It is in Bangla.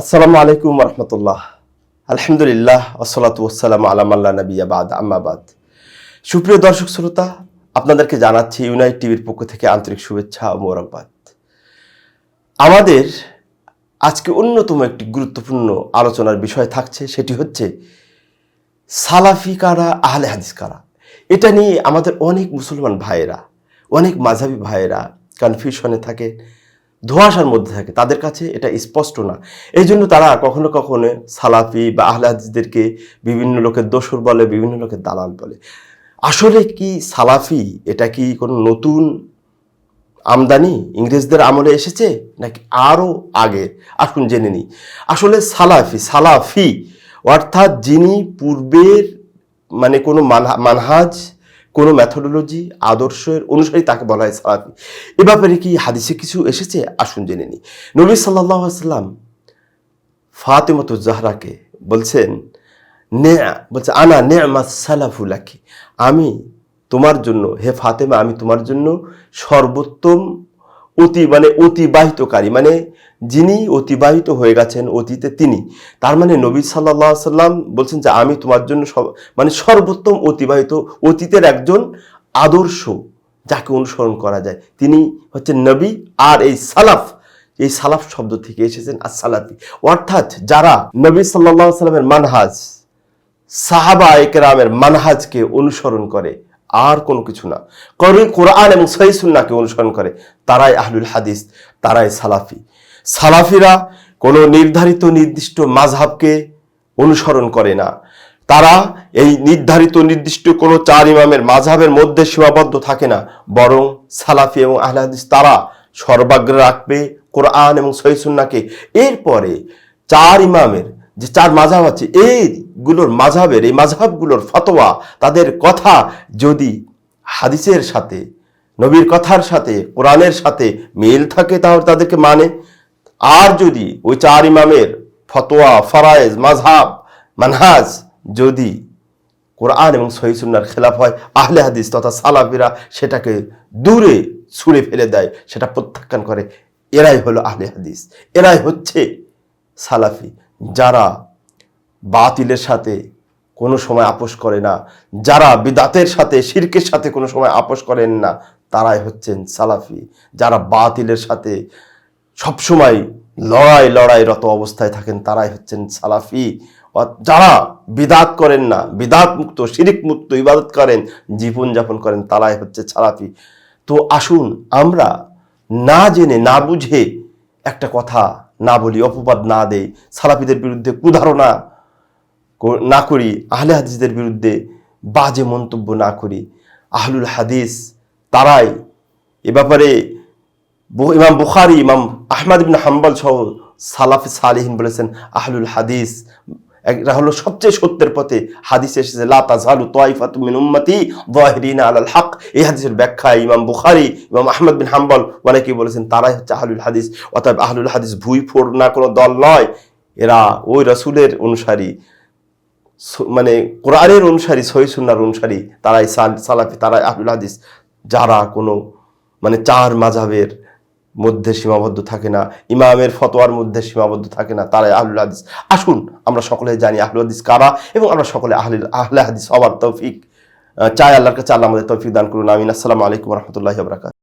আসসালামু আলাইকুম রহমতুল্লাহ। আলহামদুলিল্লাহ আসসালাতু ওসালাম আলামাল্লা আবাদ আম্মাবাদ সুপ্রিয় দর্শক শ্রোতা, আপনাদেরকে জানাচ্ছি ইউনাইট টিভির পক্ষ থেকে আন্তরিক শুভেচ্ছা ও মোরকবাদ আমাদের আজকে অন্যতম একটি গুরুত্বপূর্ণ আলোচনার বিষয় থাকছে, সেটি হচ্ছে সালাফি কারা, আহলে হাদিস কারা? এটা নিয়ে আমাদের অনেক মুসলমান ভাইয়েরা, অনেক মাঝাবি ভাইয়েরা কনফিউশনে থাকে ধোঁয়াশার মধ্যে থাকে, তাদের কাছে এটা স্পষ্ট না। এই জন্য তারা কখনো কখনো সালাফি বা আহলে হাদিসদেরকে বিভিন্ন লোকের দোসর বলে, বিভিন্ন লোকের দালাল বলে। আসলে কি সালাফি এটা কি কোনো নতুন আমদানি ইংরেজদের আমলে এসেছে নাকি আরও আগে? আসুন জেনে নিই। আসলে সালাফি সালাফি অর্থাৎ যিনি পূর্বের মানে কোনো মানহা- মানহাজ কোনো ম্যাথোডোলজি আদর্শের অনুসারী তাকে বলা হয় সালাফি। এ ব্যাপারে কি হাদিসে কিছু এসেছে? আসুন জেনে নিই। নবী সাল্লাহ সাল্লাম ফাতেমত জাহরাকে বলছেন, নে বলছে, আনা নে আমার সালাফুলাকি আমি তোমার জন্য, হে ফাতেমা, আমি তোমার জন্য সর্বোত্তম অতি মানে অতিবাহিতকারী মানে যিনি অতিবাহিত হয়ে গেছেন অতীতে তিনি। তার মানে নবী সাল্লাহ সাল্লাম বলছেন যে, আমি তোমার জন্য সব- মানে সর্বোত্তম অতিবাহিত অতীতের একজন আদর্শ যাকে অনুসরণ করা যায়। তিনি হচ্ছেন নবী আর এই সালাফ এই সালাফ শব্দ থেকে এসেছেন আর সালাফি অর্থাৎ যারা নবী সাল্লাহ সাল্লামের মানহাজ সাহাবা একরামের মানহাজকে অনুসরণ করে আর কোনো কিছু না। করে কোরআন এবং সহিসুল্লাহকে অনুসরণ করে তারাই আহলুল হাদিস, তারাই সালাফি। সালাফিরা কোনো নির্ধারিত নির্দিষ্ট মাঝহাবকে অনুসরণ করে না। তারা এই নির্ধারিত নির্দিষ্ট কোনো চার ইমামের মাঝহাবের মধ্যে সীমাবদ্ধ থাকে না, বরং সালাফি এবং আহলে হাদিস তারা সর্বাগ্রে রাখবে কোরআন এবং সহিসুন্নাকে এরপরে চার ইমামের যে চার মাঝহাব আছে, এইগুলোর মাঝহাবের এই মাঝহাবগুলোর ফতোয়া, তাদের কথা যদি হাদিসের সাথে, নবীর কথার সাথে, কোরআনের সাথে মিল থাকে, তাহলে তাদেরকে মানে। আর যদি ওই চার ইমামের ফতোয়া, ফরায়েজ মাঝহাব মানহাজ যদি কোরআন এবং সহিসুন্নার খেলাফ হয়, আহলে হাদিস তথা সালাফিরা সেটাকে দূরে ছুঁড়ে ফেলে দেয়, সেটা প্রত্যাখ্যান করে, এরাই হলো আহলে হাদিস, এরাই হচ্ছে সালাফি। যারা বাতিলের সাথে কোনো সময় আপোষ করে না, যারা বিদাতের সাথে, শিরকের সাথে কোনো সময় আপোষ করেন না, তারাই হচ্ছেন সালাফি। যারা বাতিলের সাথে সবসময় লড়াই, লড়াইরত অবস্থায় থাকেন, তারাই হচ্ছেন সালাফি। যারা বিদাত করেন না বিদাত মুক্ত শিরিক মুক্ত ইবাদত করেন, জীবনযাপন করেন, তারাই হচ্ছে সালাফি। তো আসুন আমরা না জেনে, না বুঝে একটা কথা না বলি, অপবাদ না দেই, সালাফিদের বিরুদ্ধে কুধারণা না করি, আহলে হাদিসদের বিরুদ্ধে বাজে মন্তব্য না করি। আহলুল হাদিস তারাই এ ব্যাপারে ইমাম বুখারি, ইমাম আহমদ বিন হাম্বাল সহ সালাফি সালিহিন বলেছেন, আহলুল হাদিস এরা হলো সবচেয়ে সত্যের পথে হাদিস এসেছে, লা তাজালু তাইফাতু মিন উম্মতি যাহিরিনা আলাল হক। এই হাদিসের ব্যাখ্যা ইমাম বুখারি, ইমাম আহমদ বিন হাম্বল অনেকেই বলেছেন, তারাই হচ্ছে আহলুল হাদিস। অর্থাৎ আহলুল হাদিস ভুই ফোর না কোনো দল নয়, এরা ওই রসুলের অনুসারী। মানে কোরআনের অনুসারী সহিসুন্নার অনুসারী, তারাই সালাফি, তারাই আহলুল হাদিস। যারা কোনো মানে চার মাঝাবের মধ্যে সীমাবদ্ধ থাকে না, ইমামের ফতোয়ার মধ্যে সীমাবদ্ধ থাকে না, তারাই আহলুল হাদিস। আসুন, আমরা সকলে জানি আহলুল হাদিস কারা এবং আমরা সকলে আহলে আহলে হাদিস হওয়ার তৌফিক চাই আল্লাহর কাছে আল্লাহ আমাদের তৌফিক দান করুন, আমিন। আসসালামু আলাইকুম রহমতুল্লাহ বরাকাত